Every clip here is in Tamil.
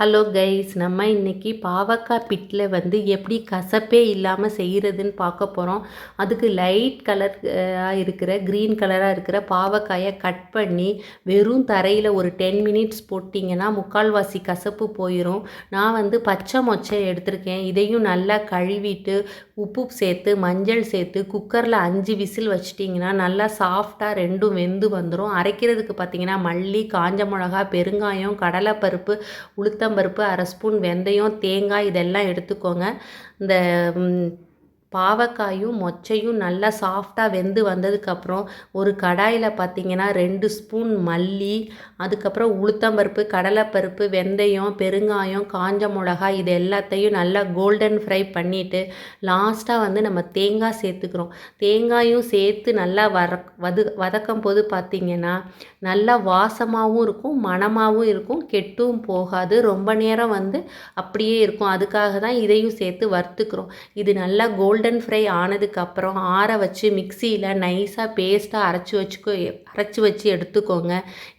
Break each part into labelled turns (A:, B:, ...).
A: ஹலோ கைஸ் நம்ம இன்றைக்கி பாவக்காய் பிட்டில் வந்து எப்படி கசப்பே இல்லாமல் செய்கிறதுன்னு பார்க்க போகிறோம் அதுக்கு லைட் கலர் இருக்கிற க்ரீன் கலராக இருக்கிற பாவக்காயை கட் பண்ணி வெறும் தரையில் ஒரு டென் மினிட்ஸ் போட்டிங்கன்னா முக்கால்வாசி கசப்பு போயிடும் நான் வந்து பச்சை மொச்சை எடுத்திருக்கேன். இதையும் நல்லா கழுவிட்டு உப்பு சேர்த்து மஞ்சள் சேர்த்து குக்கரில் அஞ்சு விசில் வச்சிட்டிங்கன்னா நல்லா சாஃப்டாக ரெண்டும் வெந்து வந்துடும் அரைக்கிறதுக்கு பார்த்தீங்கன்னா மல்லி காஞ்ச மிளகா பெருங்காயம் கடலைப்பருப்பு உளுத்தம்பருப்பு அரை ஸ்பூன் வெந்தயம் தேங்காய் இதெல்லாம் எடுத்துக்கோங்க. இந்த பாவக்காயும் மொச்சையும் நல்லா சாஃப்டாக வெந்து வந்ததுக்கப்புறம் ஒரு கடாயில் பார்த்திங்கன்னா ரெண்டு ஸ்பூன் மல்லி அதுக்கப்புறம் உளுத்தம்பருப்பு கடலைப்பருப்பு வெந்தயம் பெருங்காயம் காஞ்ச மிளகாய் இது எல்லாத்தையும் நல்லா கோல்டன் ஃப்ரை பண்ணிவிட்டு லாஸ்ட்டாக வந்து நம்ம தேங்காய் சேர்த்துக்கிறோம். தேங்காயும் சேர்த்து நல்லா வர வது வதக்கும் போது பார்த்தீங்கன்னா நல்லா வாசமாகவும் இருக்கும் மணமாகவும் இருக்கும் கெட்டும் போகாது ரொம்ப நேரம் வந்து அப்படியே இருக்கும். அதுக்காக தான் இதையும் சேர்த்து வறுத்துக்கிறோம். இது நல்லா கோல்டன் ஃப்ரை ஆனதுக்கப்புறம் ஆற வச்சு மிக்சியில் நைஸாக பேஸ்ட்டாக அரைச்சி வச்சுக்கோ அரைச்சி வச்சு எடுத்துக்கோங்க.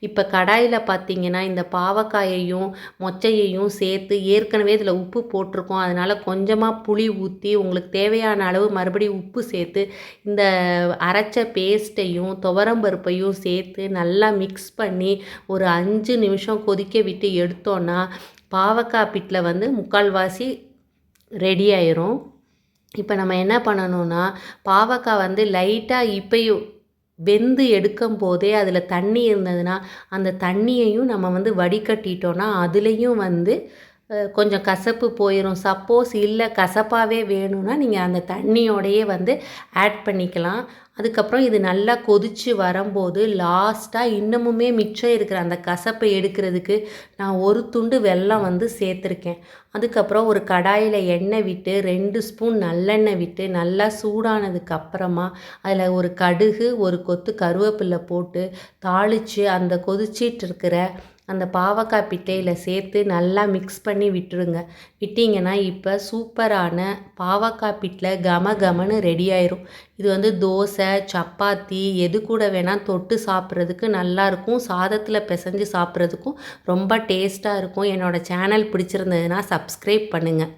A: இப்போ கடாயில் பார்த்தீங்கன்னா இந்த பாவக்காயையும் மொச்சையையும் சேர்த்து ஏற்கனவே இதில் உப்பு போட்டிருக்கோம். அதனால் கொஞ்சமாக புளி ஊற்றி உங்களுக்கு தேவையான அளவு மறுபடியும் உப்பு சேர்த்து இந்த அரைச்ச பேஸ்ட்டையும் துவரம்பருப்பையும் சேர்த்து நல்லா மிக்ஸ் பண்ணி ஒரு அஞ்சு நிமிஷம் கொதிக்க விட்டு எடுத்தோன்னா பாவக்காய் பிட்டில் வந்து முக்கால்வாசி ரெடி ஆயிரும். இப்போ நம்ம என்ன பண்ணணும்னா பாவக்காய் வந்து லைட்டாக இப்பயும் வெந்து எடுக்கும் போதே அதில் தண்ணி இருந்ததுன்னா அந்த தண்ணியையும் நம்ம வந்து வடிகட்டிட்டோன்னா அதுலேயும் வந்து கொஞ்சம் கசப்பு போயிடும் சப்போஸ் இல்லை கசப்பாகவே வேணும்னா நீங்கள் அந்த தண்ணியோடையே வந்து ஆட் பண்ணிக்கலாம். அதுக்கப்புறம் இது நல்லா கொதித்து வரும்போது லாஸ்ட்டாக இன்னமுமே மிச்சம் இருக்கிற அந்த கசப்பை எடுக்கிறதுக்கு நான் ஒரு துண்டு வெல்லம் வந்து சேர்த்துருக்கேன். அதுக்கப்புறம் ஒரு கடாயில் எண்ணெய் விட்டு ரெண்டு ஸ்பூன் நல்லெண்ணெய் விட்டு நல்லா சூடானதுக்கு அப்புறமா அதில் ஒரு கடுகு ஒரு கொத்து கருவேப்பிலை போட்டு தாளித்து அந்த கொதிச்சிட்டு இருக்கிற அந்த பாவக்காய் பிட்டையில் சேர்த்து நல்லா மிக்ஸ் பண்ணி விட்டுருங்க. விட்டிங்கன்னா இப்போ சூப்பரான பாவக்காய் பிட்டில் கம கமன்னு ரெடி ஆயிரும். இது வந்து தோசை சப்பாத்தி எது கூட வேணால் தொட்டு சாப்பிட்றதுக்கு நல்லாயிருக்கும் சாதத்தில் பிசைஞ்சு சாப்பிட்றதுக்கும் ரொம்ப டேஸ்ட்டாக இருக்கும். என்னோடய சேனல் பிடிச்சிருந்ததுன்னா சப்ஸ்கிரைப் பண்ணுங்கள்